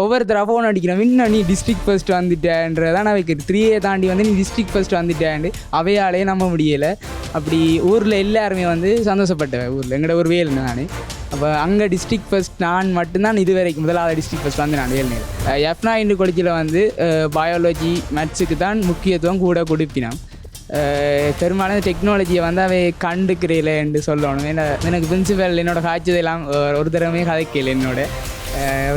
ஒவ்வொருத்தராக ஃபோன் அடிக்கிறேன். இன்னும் நீ டிஸ்ட்ரிக்ட் ஃபர்ஸ்ட் வந்துட்டேன்றதான் நான் வைக்கிறது த்ரீயே தாண்டி வந்து நீ டிஸ்ட்ரிக்ட் ஃபர்ஸ்ட் வந்துட்டேன் அவையாலே நம்ப முடியலை. அப்படி ஊரில் எல்லாருமே வந்து சந்தோஷப்பட்டேன் ஊரில். எங்களோட ஒரு வேல் நான். அப்போ அங்கே டிஸ்ட்ரிக்ட் ஃபர்ஸ்ட் நான் மட்டும்தான் இது வரைக்கும் முதலாவது டிஸ்ட்ரிக்ட் ஃபர்ஸ்ட் வந்து நான் வேல்நேர் எஃப்னா இண்டு காலேஜில் வந்து பயாலஜி மேத்ஸுக்கு தான் முக்கியத்துவம் கூட கொடுப்பினான். பெரும்பாலும் டெக்னாலஜியை வந்து அவை கண்டுக்கிறீல என்று சொல்லணும். ஏன்னா எனக்கு பிரின்சிபல் என்னோட காய்ச்சதெல்லாம் ஒரு- ஒரு தடவை கதைக்கல என்னோட.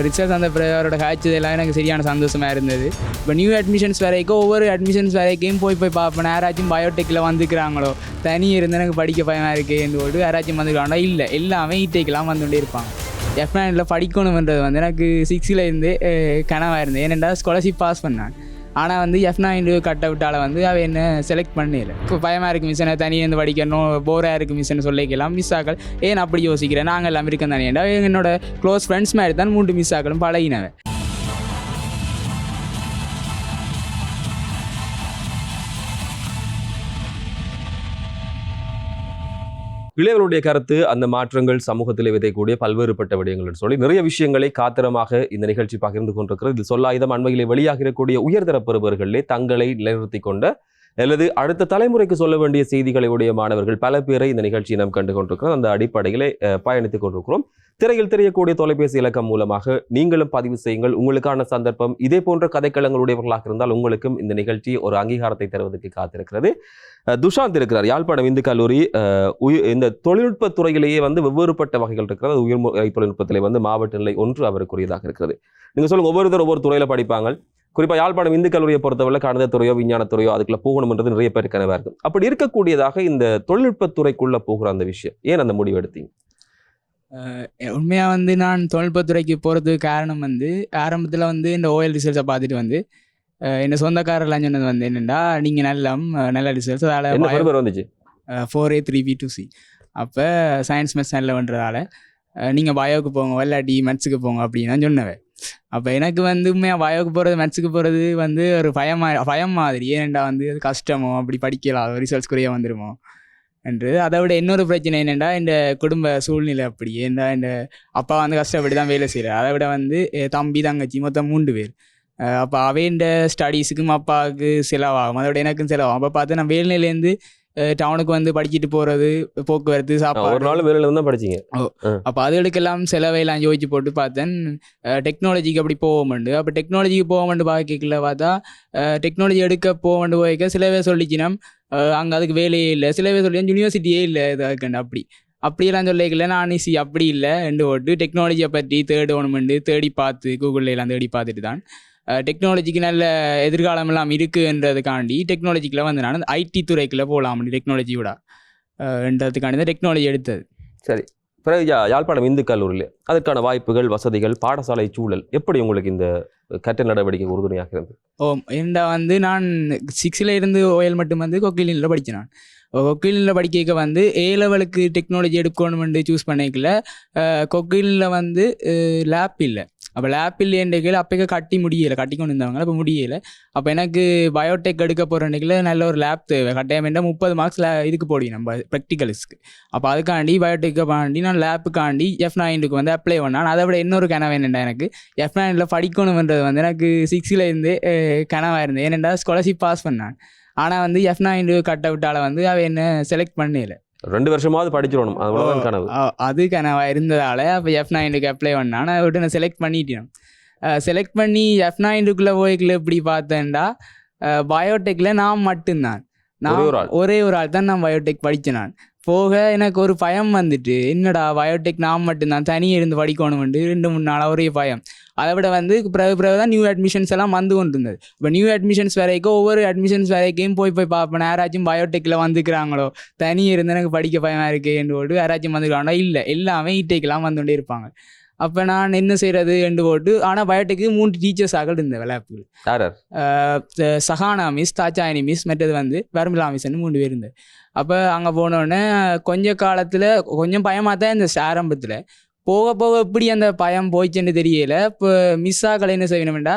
ரிசர்ச் அந்த பிறகு அவரோட காய்ச்சதெல்லாம் எனக்கு சரியான சந்தோஷமாக இருந்தது. இப்போ நியூ அட்மிஷன்ஸ் வரைக்கும் ஒவ்வொரு அட்மிஷன்ஸ் வரைக்கும் போய் போய் பார்ப்பேன். யாராச்சும் பயோடெக்கில் வந்துக்கிறாங்களோ தனி இருந்து எனக்கு படிக்க பயமாக இருக்கேன்னு போட்டு யாராச்சும் வந்துருக்காங்களோ இல்லை எல்லாமே ஈட்டேக்கெலாம் வந்துகிட்டே இருப்பாங்க. எஃப்னானில் படிக்கணுன்றது வந்து எனக்கு சிக்ஸில் இருந்து கனவாக இருந்தது. ஏனெண்டா ஸ்காலர்ஷிப் பாஸ் பண்ணான். ஆனால் வந்து எஃப் நைன் கட் அவுட்டால் வந்து அவ என்ன செலக்ட் பண்ணல. இப்போ பயமாக இருக்குது மிஷனை தனியாக இருந்து படிக்கணும் போராக இருக்குது மிஷன் சொல்லிக்கலாம் மிஸ் ஆக்கள் ஏன் அப்படி யோசிக்கிறேன் நாங்கள் எல்லாம் இருக்கேன் தனியாண்டா என்னோட க்ளோஸ் ஃப்ரெண்ட்ஸ் மாதிரி தான் மூன்று மிஸ் ஆக்களும் பழகினவன். இளையவர்களுடைய கருத்து அந்த மாற்றங்கள் சமூகத்தில் விதைக்கூடிய பல்வேறுபட்ட விடயங்கள் சொல்லி நிறைய விஷயங்களை காத்திரமாக இந்த நிகழ்ச்சி பகிர்ந்து கொண்டிருக்கிறது. இது சொல்லாயுதம் அண்மையிலே வெளியாக இருக்கக்கூடிய உயர்தர பெறுபவர்களே தங்களை நிலைநிறுத்தி கொண்ட அல்லது அடுத்த தலைமுறைக்கு சொல்ல வேண்டிய செய்திகளை உடைய மாணவர்கள் பல பேரை இந்த நிகழ்ச்சியை நாம் கண்டு கொண்டிருக்கிறோம். அந்த அடிப்படையிலே பயணித்துக் கொண்டிருக்கிறோம். திரையில் தெரியக்கூடிய தொலைபேசி இலக்கம் மூலமாக நீங்களும் பதிவு செய்யுங்கள். உங்களுக்கான சந்தர்ப்பம் இதே போன்ற கதைக்களங்களுடையவர்களாக இருந்தால் உங்களுக்கும் இந்த நிகழ்ச்சி ஒரு அங்கீகாரத்தை தருவதற்கு காத்திருக்கிறது. துஷாந்த் இருக்கிறார். யாழ்ப்பாணம் இந்து கல்லூரி இந்த தொழில்நுட்ப துறையிலேயே வந்து வெவ்வேறுபட்ட வகைகள் இருக்கிறது. உயிர்முறை உயர்முறை தொழில்நுட்பத்திலே வந்து மாவட்ட நிலை ஒன்று அவருக்குரியதாக இருக்கிறது. நீங்கள் சொல்லுங்கள் ஒவ்வொருத்தர் ஒவ்வொரு துறையில் படிப்பாங்க. குறிப்பா யாழ்ப்பாணம் இந்து கல்லூரியை பொறுத்தவரை கணித துறையோ விஞ்ஞான துறையோ அதுக்குள்ள போகணும்ன்றது நிறைய பேர் கனவா இருக்கும். அப்படி இருக்கக்கூடியதாக இந்த தொழில்நுட்பத் துறைக்குள்ள போகிற அந்த விஷயம். ஏன் அந்த முடிவு எடுத்தீங்க? உண்மையாக வந்து நான் தொழில்நுட்பத்துறைக்கு போகிறதுக்கு காரணம் வந்து ஆரம்பத்தில் வந்து இந்த ஓஎல் ரிசல்ட்ஸை பார்த்துட்டு வந்து என்ன சொந்தக்காரர்லாம் சொன்னது வந்து என்னென்னா நீங்கள் நல்ல நல்ல ரிசல்ட்ஸ் அதில் வந்துச்சு? Four A three B two C அப்போ சயின்ஸ் மேத்ஸ் நல்ல பண்ணுறதால நீங்கள் பயோவுக்கு போங்க இல்லாட்டி மேத்ஸுக்கு போங்க அப்படின்னு சொன்னவன் அப்போ எனக்கு வந்து உண்மையாக வயோக்கு போகிறது மேட்ச்சுக்கு போகிறது வந்து ஒரு பயமா பயம் மாதிரி. ஏன்டா வந்து அது கஷ்டமோ அப்படி படிக்கலாம் ரிசல்ட்ஸ் குறைய வந்துருமோ என்று. அதை விட இன்னொரு பிரச்சனை என்னென்னா இந்த குடும்ப சூழ்நிலை அப்படி. ஏன்டா இந்த அப்பா வந்து கஷ்டப்பட்டு தான் வேலை செய்கிறார் அதை விட வந்து என் தம்பி தங்கச்சி மொத்தம் மூன்று பேர். அப்போ அவைண்ட ஸ்டடீஸுக்கும் அப்பாவுக்கு செலவாகும். அதோட எனக்கும் செலவாகும். அப்போ பார்த்து நான் வேலையிலேருந்து டவுனுக்கு வந்து படிச்சுட்டு போகிறது போக்குவரத்து ஆ, ஒரு சாப்பாடு. நாள் வேலையில தான் படிச்சீங்க. அப்போ அதுகளுக்கெல்லாம் செலவையெல்லாம் யோசிச்சு போட்டு பார்த்தேன். டெக்னாலஜிக்கு அப்படி போவோம்ண்டு. அப்போ டெக்னாலஜிக்கு போவோம்ண்டு பார்க்கல பார்த்தா டெக்னாலஜி எடுக்க போவோம்ண்டு போய்க்க சில பேர் சொல்லிச்சினா அங்கே அதுக்கு வேலையே இல்லை. சில பேர் சொல்லி யூனிவர்சிட்டியே இல்லை இதுக்கண்டு அப்படி. அப்படியெல்லாம் சொல்லிக்கல. நான் சி அப்படி இல்லை ரெண்டு ஓட்டு. டெக்னாலஜியை பற்றி தேடணுமெண்டு தேடி பார்த்து கூகுளில் எல்லாம் தேடி பார்த்துட்டு தான். டெக்னாலஜிக்கு நல்ல எதிர்காலம் எல்லாம் இருக்குன்றதுக்காண்டி டெக்னாலஜிக்குள்ள வந்து நான் ஐடி துறைக்குள்ள போகலாம் டெக்னாலஜியோட என்றதுக்காண்டி தான் டெக்னாலஜி எடுத்தது. பிறகு யா- யாழ்ப்பாணம் இந்து கல்லூரியில் அதற்கான வாய்ப்புகள் வசதிகள் பாடசாலை சூழல் எப்படி உங்களுக்கு இந்த கற்ற நடவடிக்கை உறுதுணையாக இருந்தது? ஓ ஏண்டா வந்து நான் சிக்ஸில் இருந்து ஓயல் மட்டும் வந்து கொக்கிலினில் படித்தேன் நான். கொக்கிலில் படிக்க வந்து ஏ லெவலுக்கு டெக்னாலஜி எடுக்கணும்னு சூஸ் பண்ணிக்கல. கொக்கிலில் வந்து லேப் இல்லை. அப்போ லேப் இல்லைன்றதுல அப்போக்க கட்டி முடியலை. கட்டி கொண்டு இருந்தவங்க அப்போ முடியலை. அப்போ எனக்கு பயோடெக் எடுக்க போகிறன்னைக்கில் நல்ல ஒரு லேப் தேவை. கட்டாயம் வேண்டாம் முப்பது மார்க்ஸ் இதுக்கு போடுவோம் நம்ம ப்ராக்டிகல்ஸ்க்கு அப்போ அதுக்காண்டி பயோடெக்காண்டி நான் லேப்புக்காண்டி எஃப் நைனுக்கு வந்து அப்ளை பண்ணேன். அதை விட இன்னொரு கனவு என்னென்னா எனக்கு எஃப் நைனில் படிக்கணுன்றது வந்து எனக்கு சிக்ஸில் கனவாக இருந்தது. ஏனெண்டா ஸ்காலர்ஷிப் பாஸ் பண்ணான். ஆனால் வந்து எஃப் நைன் கட் அவுட்டால் வந்து அவ என்ன செலக்ட் பண்ணல. ரெண்டு வருஷமாவது படிச்சிடணும் அவ்வளவுதான் கனவு. அது கனவாக இருந்ததால் அப்போ எஃப் நைனுக்கு அப்ளை பண்ணான். அதை விட்டு நான் செலக்ட் பண்ணிட்டேன். செலக்ட் பண்ணி எஃப் நைனுக்குள்ளே போய்க்குள்ள எப்படி பார்த்தேன்டா. பயோடெக்கில் நான் மட்டும்தான். நான் ஒரே ஒரு ஆள். ஒரே ஒரு ஆள் தான் நான் பயோடெக் படித்தேன் நான். போக எனக்கு ஒரு பயம் வந்துட்டு என்னடா பயோடெக் நான் மட்டும்தான் தனியாக இருந்து படிக்கணும்னு ரெண்டு மூணு நாளாக ஒரே பயம். அதை விட வந்து பிறகு பிறகு தான் நியூ அட்மிஷன்ஸ் எல்லாம் வந்து கொண்டு இருந்தது இப்போ நியூ அட்மிஷன்ஸ் வரைக்கும் ஒவ்வொரு அட்மிஷன்ஸ் வரைக்கும் போய் போய் பார்ப்பேன் யாராச்சும் பயோடெக்கில் வந்துக்கிறாங்களோ தனியாக இருந்து எனக்கு படிக்க பயமாக இருக்கேன்னு போட்டு யாராச்சும் வந்துக்கிறாங்களோ இல்லை எல்லாமே இட்டேக்கெல்லாம் வந்து கொண்டே இருப்பாங்க. அப்போ நான் என்ன செய்கிறது என்று போட்டு ஆனால் பயோடெக்கு மூன்று டீச்சர்ஸ் ஆகல் யார் அஹ் சஹானா மிஸ் தாச்சாயினி மிஸ் மற்றது வந்து வர்மிளா மிஸ்ன்னு மூணு பேர் இருந்தது அப்போ அங்கே போனோடனே கொஞ்ச காலத்தில் கொஞ்சம் பயமாக தான் இந்த ஆரம்பத்தில். போக போக எப்படி அந்த பயம் போயிச்சுன்னு தெரியல. இப்போ மிஸ் ஆகலை என்ன செய்யணும்டா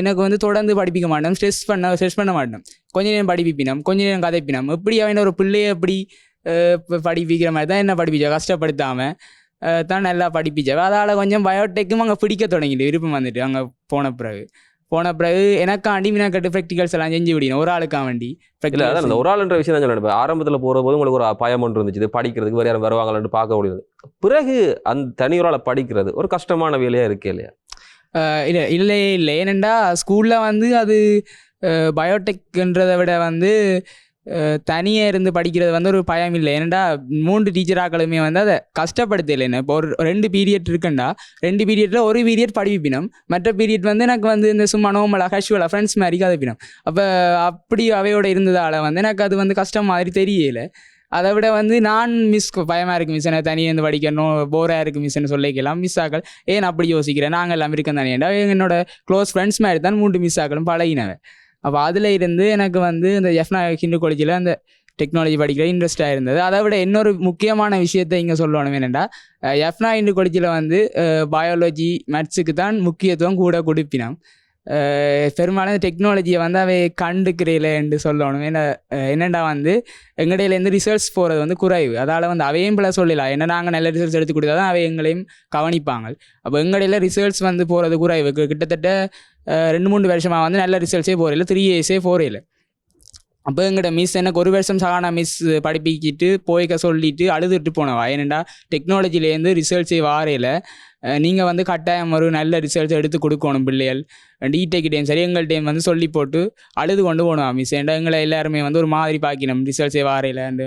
எனக்கு வந்து தொடர்ந்து படிப்பிக்க மாட்டோம் ஸ்ட்ரெஸ் பண்ண ஸ்ட்ரெஸ் பண்ண மாட்டோம். கொஞ்ச நேரம் படிப்பிப்பினோம் கொஞ்ச நேரம் கதைப்பினோம். எப்படி அவன் ஒரு பிள்ளைய எப்படி படிப்பிக்கிற மாதிரி தான் என்ன படிப்பிச்சா கஷ்டப்படுத்தாமல் தான் நல்லா படிப்பிச்சவ அதால் கொஞ்சம் பயோடெக்கும் அங்கே பிடிக்க தொடங்கிட்டு விருப்பம் வந்துட்டு அங்கே போன பிறகு. போன பிறகு எனக்காண்டி மினக்கட்டு ப்ராக்டிகல்ஸ் எல்லாம் செஞ்சு விடணும் ஒரு ஆளுக்கா வேண்டி. இல்ல ஒரு ஆளுன்ற விஷயம் தான் இப்ப ஆரம்பத்துல போற போது உங்களுக்கு ஒரு பயம் ஒன்று இருந்துச்சு. படிக்கிறதுக்கு வேற யாரும் வருவாங்களான்னு பார்க்க முடியுது பிறகு அந்த தனி ஒரு ஆளை படிக்கிறது ஒரு கஷ்டமான வேலையா இருக்கே இல்லையா? இல்லை இல்லையே இல்லை. ஏனெண்டா ஸ்கூலில் வந்து அது பயோடெக்ன்றதை விட வந்து தனியாக இருந்து படிக்கிறது வந்து ஒரு பயம் இல்லை. ஏனெண்டா மூன்று டீச்சராக்களுமே வந்து அதை கஷ்டப்படுத்தலை என்ன இப்போ ஒரு ரெண்டு பீரியட் இருக்குண்டா ரெண்டு பீரியடில் ஒரு பீரியட் படிப்பினம் மற்ற பீரியட் வந்து எனக்கு வந்து இந்த சும்மா நோமலாக கேஷுவலாக ஃப்ரெண்ட்ஸ் மாதிரி கதைப்பினம். அப்போ அப்படி அவையோட இருந்ததால் வந்து எனக்கு அது வந்து கஷ்டம் மாதிரி தெரியல. அதை விட வந்து நான் மிஸ் பயமாக இருக்குது மிஸ் என்ன தனியாக இருந்து படிக்கணும் போராக இருக்குது மிஸ்ன்னு சொல்லிக்கலாம். மிஸ் ஆக்கள் ஏன் அப்படி யோசிக்கிறேன்? நாங்கள் எல்லாம் இருக்கோம் தானேடா என்னோட க்ளோஸ் ஃப்ரெண்ட்ஸ் மாதிரி தான் மூன்று மிஸ் ஆக்களும் பழகினவன். அப்போ அதில் இருந்து எனக்கு வந்து இந்த எஃப்னா ஹிந்து காலேஜில் அந்த டெக்னாலஜி படிக்கிற இன்ட்ரெஸ்டாக இருந்தது. அதை விட இன்னொரு முக்கியமான விஷயத்தை இங்கே சொல்லணும் என்னென்னா எஃப்னா இந்து காலேஜில் வந்து பயாலஜி மேத்ஸுக்கு தான் முக்கியத்துவம் கூட கொடுப்பினோம். பெரும்பாலும் டெக்னாலஜியை வந்து அவை கண்டுக்கிறீங்களேன்னு என்று சொல்லணும். ஏன்னா என்னடா வந்து எங்கடையிலேருந்து ரிசல்ட்ஸ் போகிறது வந்து குறைவு. அதால் வந்து அவையும் பிள்ளை சொல்லலாம் என்ன நாங்கள் நல்ல ரிசல்ட்ஸ் எடுத்து கொடுத்தா தான் அவை எங்களையும் கவனிப்பாங்க. அப்போ எங்கடையில் ரிசல்ட்ஸ் வந்து போகிறது குறைவு. கிட்டத்தட்ட ரெண்டு மூணு வருஷமாக வந்து நல்ல ரிசல்ட்ஸே போகிறதில்ல த்ரீ இயர்ஸே போகிறதில்ல அப்போ எங்கள்கிட்ட மிஸ் எனக்கு ஒரு வருஷம் சகானா மிஸ் படிப்பிக்கிட்டு போய்க்க சொல்லிட்டு அழுதுட்டு போனவா. ஏனெண்டா டெக்னாலஜிலேருந்து ரிசல்ட்ஸே வாரையில் நீங்கள் வந்து கட்டாயம் ஒரு நல்ல ரிசல்ட்ஸ் எடுத்து கொடுக்கணும் பிள்ளைகள். டிடெக் சரி எங்கள்கிட்டையும் வந்து சொல்லி போட்டு அழுது கொண்டு போனோம் மிஸ் ஏன்டா எங்களை எல்லாருமே வந்து ஒரு மாதிரி பார்க்கணும் ரிசல்ட்ஸே வாரையில் அந்த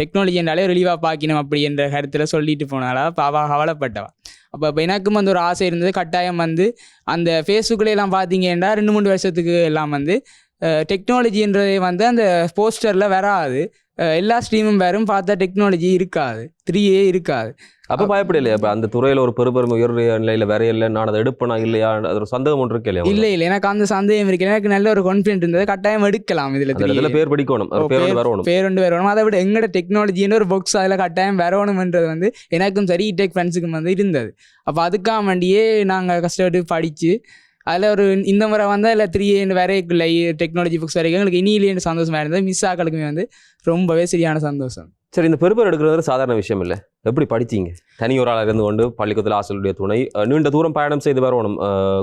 டெக்னாலஜி என்றாலே ரிலீவாக பார்க்கணும் அப்படி என்ற கருத்தில் சொல்லிட்டு போனாலா பாவா கவலைப்பட்டவா. அப்போ இப்போ எனக்கும் வந்து ஒரு ஆசை இருந்தது. கட்டாயம் வந்து அந்த ஃபேஸ்புக்கில் எல்லாம் பார்த்தீங்கன்னா ரெண்டு மூணு வருஷத்துக்கு எல்லாம் வந்து டெக்னாலஜின்றதே வந்து அந்த போஸ்டரில் வராது. எல்லா ஸ்ட்ரீமும் வேறும் பார்த்தா டெக்னாலஜி இருக்காது. த்ரீயே இருக்காது. அப்ப பயப்படலையா இப்ப அந்த துறையில ஒரு பெருபெரும் உயர் நிலையில வேற இல்லை நான் அதை எடுப்பேனா இல்லையா? அது ஒரு சந்தேகம் ஒன்று இருக்கு இல்லையா? இல்லை இல்லை. எனக்கு அந்த சந்தேகம் இருக்கு. எனக்கு நல்ல ஒரு கான்ஃபிடென்ட் இருந்தது. கட்டாயம் எடுக்கலாம் இதில் இடத்துல பேர் படிக்கணும். ஓ, ஒரு பேர் வரணும். பேருண்டு வரணும். அதை விட எங்கட டெக்னாலஜின்னு ஒரு புக்ஸ் அதில் கட்டாயம் வரணும்ன்றது வந்து எனக்கும் சரி டெக் ஃப்ரெண்ட்ஸுக்கும் வந்து இருந்தது. அப்போ அதுக்காக வேண்டியே நாங்கள் கஷ்டப்பட்டு படித்து அதில் ஒரு இந்த முறை வந்து அதில் த்ரீ வரைக்குள்ள டெக்னாலஜி புக்ஸ் வரைக்கும் எங்களுக்கு இனியிலேன்னு சந்தோஷமாக இருந்தது மிஸ் ஆக்களுக்குமே வந்து ரொம்பவே சரியான சந்தோஷம். சரி இந்த பெருபேர் எடுக்கிறது சாதாரண விஷயம் இல்லை. எப்படி படிச்சீங்க? தனி ஒரு ஆளாக இருந்து கொண்டு பள்ளிக்கூடத்தில் ஆசிரியருடைய துணை நீண்ட தூரம் பயணம் செய்து வரணும்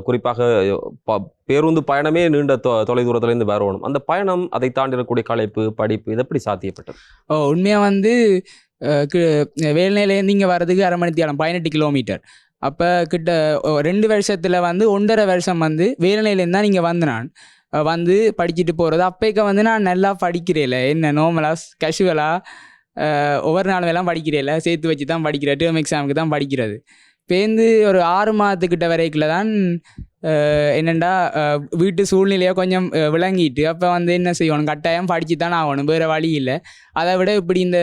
குறிப்பாக ப- பேருந்து பயணமே நீண்ட தொ தொலை தூரத்துலேருந்து வரணும் அந்த பயணம் அதை தாண்டி இருக்கக்கூடிய களைப்பு படிப்பு இது எப்படி சாத்தியப்பட்டது? ஓ உண்மையாக வந்து வேல்நிலையிலேருந்து இங்கே வர்றதுக்கு அரை மணி தேரம் பதினெட்டு கிலோமீட்டர் அப்போ கிட்ட ரெண்டு வருஷத்தில் வந்து ஒன்றரை வருஷம் வந்து வேல்நிலையிலேருந்து தான் நீங்கள் வந்து நான் வந்து படிச்சுட்டு போகிறது அப்போக்க வந்து நான் நல்லா படிக்கிறேல. என்ன நோமலாக கேஷுவலாக ஒவ்வொரு நாளும் எல்லாம் படிக்கிறேல. சேர்த்து வச்சு தான் படிக்கிறேன் டேர்ம் எக்ஸாமுக்கு தான் படிக்கிறது. பேருந்து ஒரு ஆறு மாதத்துக்கிட்ட வரைக்கில் தான் அஹ், என்னண்டா வீட்டு சூழ்நிலையை கொஞ்சம் விளங்கிட்டு அப்போ வந்து என்ன செய்யணும்? கட்டாயம் படிச்சு தான் ஆகணும் வேறு வழி இல்லை. அதை விட இப்படி இந்த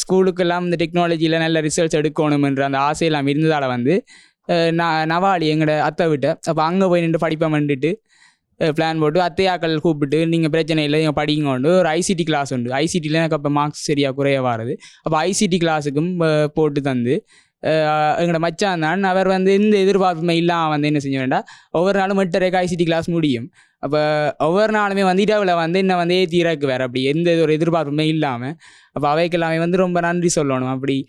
ஸ்கூலுக்கெல்லாம் இந்த டெக்னாலஜியில் நல்ல ரிசல்ட்ஸ் எடுக்கணுமென்ற அந்த ஆசையெல்லாம் இருந்ததால் வந்து நான் நவாலி எங்களோட அத்தை விட்ட அப்போ அங்கே போய் நின்று படிப்பேன்ட்டு பிளான் போட்டு அத்தையாக்கள் கூப்பிட்டு நீங்கள் பிரச்சனை இல்லை நீங்கள் படிங்க உண்டு ஒரு ஐசிடி கிளாஸ் உண்டு. ஐசிடியில் எனக்கு அப்போ மார்க்ஸ் சரியாக குறைய வாருது. அப்போ ஐசிடி கிளாஸுக்கும் போட்டு தந்து எங்களோட மச்சான் தான் அவர் வந்து எந்த எதிர்பார்ப்புமே இல்லாமல் வந்து என்ன செஞ்ச வேண்டாம் ஒவ்வொரு நாளும் எட்டரைக்கு ஐசிடி கிளாஸ் முடியும். அப்போ ஒவ்வொரு நாளுமே வந்து இரவில் வந்து என்ன வந்து ஏற்றி வேறு அப்படி. எந்த ஒரு எதிர்பார்ப்புமே இல்லாமல் அப்போ அவைக்கெல்லாமே வந்து ரொம்ப நன்றி சொல்லணும் அப்படி.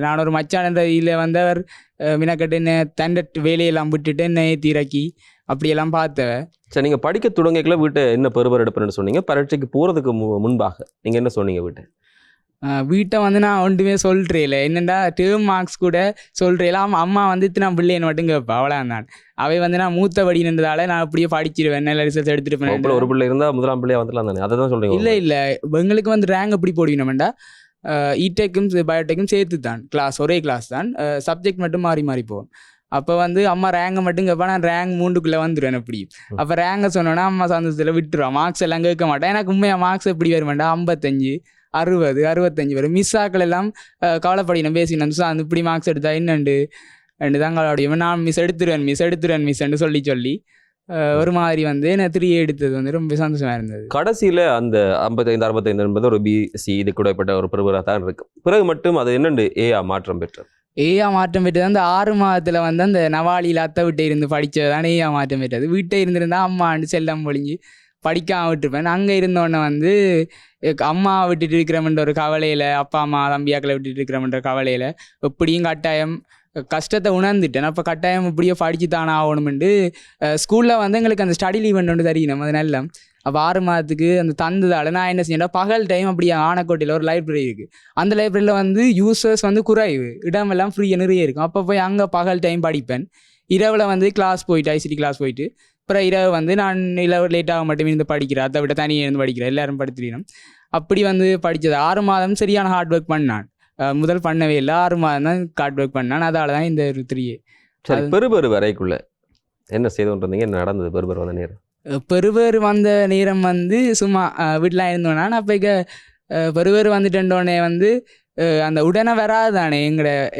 நான் ஒரு மச்சான் என்ற இதில் வந்து அவர் மினக்கட்டு என்ன தண்டட் வேலையெல்லாம் விட்டுட்டு என்ன ஏற்றி இறக்கி அப்படியெல்லாம் பார்த்தவன் சரி நீங்கள் படிக்க தொடங்கிக்கல வீட்டை என்ன பெருபர் எடுப்புன்னு சொன்னீங்க. பரீட்சைக்கு போகிறதுக்கு மு- முன்பாக. நீங்கள் என்ன சொன்னீங்க வீட்டை? வீட்டை வந்து நான் ஒன்றுமே சொல்கிறேல என்னென்னா டேர்ம் மார்க்ஸ் கூட சொல்கிறேல அம்மா அம்மா வந்து இத்தனை பிள்ளைன்னு மட்டும் கேட்பா. அவ்வளோ நான். அவை வந்து நான் மூத்த படின்றதால நான் அப்படியே படிச்சிருவேன். நல்ல ரிசல்ட் போனேன். ஒரு பிள்ளை இருந்தா முதலாம் பிள்ளையா வந்துடலாம் தானே. அதை தான் சொல்றீங்க இல்லை இல்லை. எங்களுக்கு வந்து ரேங்க் எப்படி போடுவினோம்டா இடெக்கும் பயோடெக்கும் சேர்த்து தான் கிளாஸ் ஒரே கிளாஸ் தான். சப்ஜெக்ட் மட்டும் மாறி மாறி போகும். அப்போ வந்து அம்மா ரேங்கை மட்டும் கேட்பா நான் ரேங்க் மூண்டுக்குள்ளே வந்துடுவேன் எப்படி அப்போ ரேங்கை சொன்னோன்னா அம்மா சந்தோஷத்தில் விட்டுருவான் மார்க்ஸ் எல்லாம் கேட்க மாட்டேன் எனக்கு உண்மையாக மார்க்ஸ் எப்படி வருமாண்டா? ஐம்பத்தஞ்சு. அறுபது அறுபத்தஞ்சு வரும். மிஸ் ஆக்கள் எல்லாம் கவலைப்படினோம் பேசினோம் சார் அந்த இப்படி மார்க்ஸ் எடுத்தா என்னண்டு? ரெண்டு தான் கவலைப்படியும் நான் மிஸ் எடுத்துருவேன் மிஸ் எடுத்துருவேன் மிஸ்ன்னு சொல்லி சொல்லி ஒரு மாதிரி வந்து நான் த்ரீ எடுத்தது வந்து ரொம்ப சந்தோஷமா இருந்தது. கடைசியில அந்த ஐம்பத்தைந்து அறுபத்தைந்து என்பது ஒரு பிசி இது கூடப்பட்ட ஒரு பெருபேராக தான் இருக்கு. பிறகு மட்டும் அது என்னண்டு? ஏஆ மாற்றம் பெற்றது. ஏயா மாற்றம் பெற்றது. அந்த ஆறு மாதத்தில் வந்து அந்த நவாலியில் அத்தை விட்டே இருந்து படித்தது தானே ஏயா மாற்றம் பெற்றது. வீட்டை இருந்திருந்தா அம்மா ஆண்டு செல்லம் பொழிஞ்சு படிக்காம விட்டுருப்பேன் அங்கே இருந்தோடனே வந்து அம்மா விட்டுட்டு இருக்கிறமன்ற ஒரு கவலையில் அப்பா அம்மா தம்பியாக்களை விட்டுட்டு இருக்கிறமன்ற கவலையில் எப்படியும் கட்டாயம் கஷ்டத்தை உணர்ந்துட்டேன். அப்போ கட்டாயம் இப்படியே படிச்சு தானே ஆகணுமெண்டு ஸ்கூலில் வந்து எங்களுக்கு அந்த ஸ்டடி லீவ் ஒன்று தெரியணும் அது நல்ல அப்போ ஆறு மாதத்துக்கு அந்த தந்ததால் நான் என்ன செஞ்சேன்னா பகல் டைம் அப்படியே ஆனக்கோட்டையில் ஒரு லைப்ரரி இருக்குது அந்த லைப்ரரியில் வந்து யூசர்ஸ் வந்து குறைவு. இடமெல்லாம் ஃப்ரீயாக நிறைய இருக்கும். அப்போ போய் அங்கே பகல் டைம் படிப்பேன். இரவில் வந்து கிளாஸ் போயிட்டு ஐசிடி கிளாஸ் போயிட்டு அப்புறம் இரவு வந்து நான் இரவு லேட்டாக மட்டுமே இருந்து படிக்கிறேன். அதை விட தனியாக இருந்து படிக்கிறேன். எல்லாரும் படுத்துறீனும் அப்படி வந்து படித்தது ஆறு மாதம் சரியான ஹார்ட் ஒர்க் பண்ணான். முதல் பண்ணவே இல்லை. ஆறு மாதம் தான் ஹார்ட் ஒர்க் பண்ணான். அதால தான் இந்த ஒரு த்ரீ சரி பெருபெரு வரைக்குள்ள என்ன செய்து கொண்டிருந்தீங்க? என்ன நடந்தது? பெருபெரு வந்த நேரம். பெருவர் வந்த நேரம் வந்து சும்மா வீட்டில் இருந்தோன்னா நான் அப்போ இங்கே பெருவர் வந்துட்டோடனே வந்து அந்த உடனே வராதானே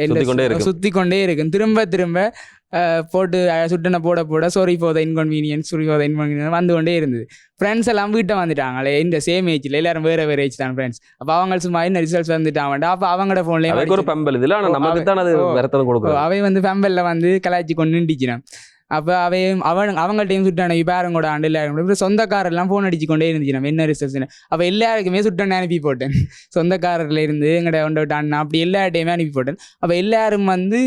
சுத்திக் கொண்டே இருக்கும். சுற்றி கொண்டே இருக்கும். திரும்ப திரும்ப போட்டு சுட்டனை போட போட sorry for the inconvenience sorry for the inconvenience வந்து கொண்டே இருந்தது. ஃப்ரெண்ட்ஸ் எல்லாம் வீட்டை வந்துட்டாங்களே இந்த சேம் ஏஜில் எல்லாரும் வேறு வேறு ஏஜ் தான் ஃப்ரெண்ட்ஸ் அப்போ அவங்க சும்மா என்ன ரிசல்ட்ஸ் வந்துட்டாங்க அப்போ அவங்களோட அதுக்கு ஒரு ஃபோன்லேயே பம்பல் இதுல ஆனா ஓ, நமக்கு தான் அது ஓ. விரத்தம் கொடுக்குறது அவை வந்து ஃபெம்பல்ல வந்து கலாய்ச்சி கொண்டு நின்றுச்சினான். அப்போ அவையும் அவன் அவங்கள்ட்டையும் சுட்டான பேரன் கூட ஆண்டு எல்லாரும் சொந்தக்காரெல்லாம் ஃபோன் அடிச்சு கொண்டே இருந்துச்சு. நம்ம என்ன ரிசல்ட்ஸ்னு அப்போ எல்லாருக்குமே சுட்டனை அனுப்பி போட்டேன். சொந்தக்காரர்ல இருந்து எங்கட கொண்டு விட்ட அப்படி எல்லார்ட்டையுமே அனுப்பி போட்டேன். அப்போ எல்லாரும் வந்து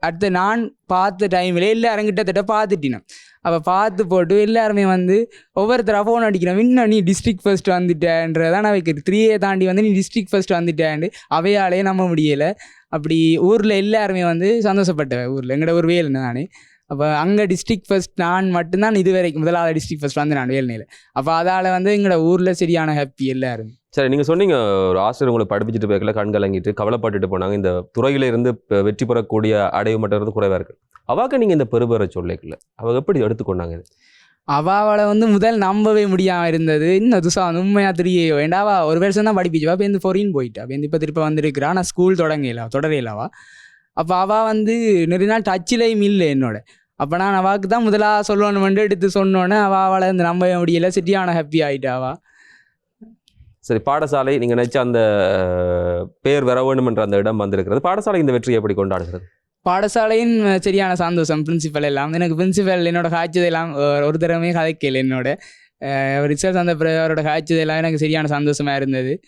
அடுத்த நான் பார்த்த டைமில் எல்லாரும் கிட்டத்தட்ட பார்த்துட்டினேன் அப்போ பார்த்து போட்டு எல்லாருமே வந்து ஒவ்வொருத்தராக ஃபோன் அடிக்கிறோம் இன்னும் நீ டிஸ்ட்ரிக் ஃபர்ஸ்ட் வந்துட்டேன்றதான் நான் வைக்கிறது. தாண்டி வந்து நீ டிஸ்ட்ரிக் ஃபர்ஸ்ட் வந்துட்டேன் அவையாலே நம்ப முடியலை. அப்படி ஊரில் எல்லாருமே வந்து சந்தோஷப்பட்டவன் ஊரில். எங்கட ஒரு வேலுன்னு நான். அப்போ அங்கே டிஸ்ட்ரிக்ட் ஃபர்ஸ்ட் நான் மட்டும்தான் இது வரைக்கும் முதலாவது டிஸ்ட்ரிக்ட் ஃபர்ஸ்ட் வந்து நான் வேலுனையில் அப்போ அதால் வந்து எங்களோட ஊரில் சரியான ஹாப்பி எல்லாரும். சரி நீங்க சொன்னீங்க ஒரு ஆசிரியர் உங்களை படிப்பிச்சுட்டு போய்க்கல கண் கலங்கிட்டு கவலைப்பட்டுட்டு போனாங்க. இந்த துறையில இருந்து இப்ப வெற்றி பெறக்கூடிய அடைவு மட்டும் இருந்து குறைவா இருக்கு. அவாக்க நீங்க இந்த பெருபெற சொல்லிக்கல. அவங்க எப்படி எடுத்துக்கொண்டாங்க இது? அவாவளை வந்து முதல் நம்பவே முடியாமல் இருந்தது. இன்னும் துசா உண்மையாக தெரியோ வேண்டாவா ஒரு வருஷம் தான் படிப்பிச்சுவா இப்போ இந்த ஃபொரின் போயிட்டா. அப்போ இப்போ திருப்ப வந்திருக்கிறா. நான் ஸ்கூல் தொடங்கல தொடரையிலவா அப்போ அவள் வந்து நிறைய நாள் டச்சிலையும் இல்லை என்னோட. அப்போ நான் அவாவுக்கு தான் முதலாக சொல்லணுமெண்டு எடுத்து சொன்னோன்னே அவள் அவளை வந்து நம்பவே முடியல. சிட்டியான ஹாப்பி ஆகிட்டாவா சரி பாடசாலை நீங்க நினைச்ச அந்த பேர் வர வேண்டும் என்ற அந்த இடம் வந்திருக்கிறது. பாடசாலை இந்த வெற்றியை எப்படி கொண்டாடுகிறது? பாடசாலையின் சரியான சந்தோஷம் பிரின்சிபல் எல்லாம். எனக்கு பிரின்சிபல் என்னோட காய்ச்சது எல்லாம் ஒரு- ஒரு தடவை கதைக்கல என்னோட. ரிசல்ட் அந்த அவரோட காய்ச்சது எல்லாம் எனக்கு சரியான சந்தோஷமாக இருந்தது.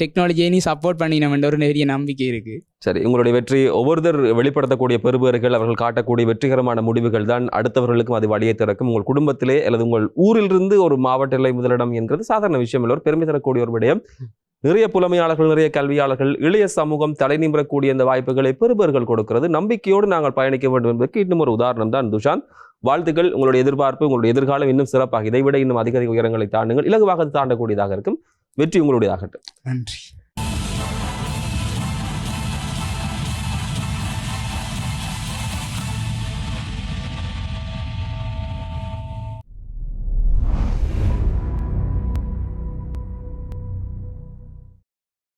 டெக்னாலஜியை சப்போர்ட் பண்ணினோம்ன்ற ஒரு நிறைய நம்பிக்கை இருக்கு. சரி உங்களுடைய வெற்றி ஒவ்வொருத்தர் வெளிப்படுத்தக்கூடிய பெறுபேறுகள் அவர்கள் காட்டக்கூடிய வெற்றிகரமான முடிவுகள் தான் அடுத்தவர்களுக்கும் அது வழியை திறக்கும். உங்கள் குடும்பத்திலே அல்லது உங்கள் ஊரிலிருந்து ஒரு மாவட்ட நிலை முதலிடம் என்கிறது சாதாரண விஷயம் இல்லை. ஒரு பெருமை தரக்கூடிய ஒரு விடயம். நிறைய புலமையாளர்கள் நிறைய கல்வியாளர்கள் இளைய சமூகம் தலை நிமிரக்கூடிய இந்த வாய்ப்புகளை பெறுபேறுகள் கொடுக்கிறது. நம்பிக்கையோடு நாங்கள் பயணிக்க வேண்டும் என்பதற்கு இன்னும் ஒரு உதாரணம் தான் துஷாந்த். வாழ்த்துக்கள். உங்களுடைய எதிர்பார்ப்பு உங்களுடைய எதிர்காலம் இன்னும் சிறப்பாக இதை விட இன்னும் அதிக அதிக உயரங்களை தாண்டுங்கள். இலகுவாக தாண்டக்கூடியதாக இருக்கும். வெற்றி உங்களுடையதாகட்டும். நன்றி.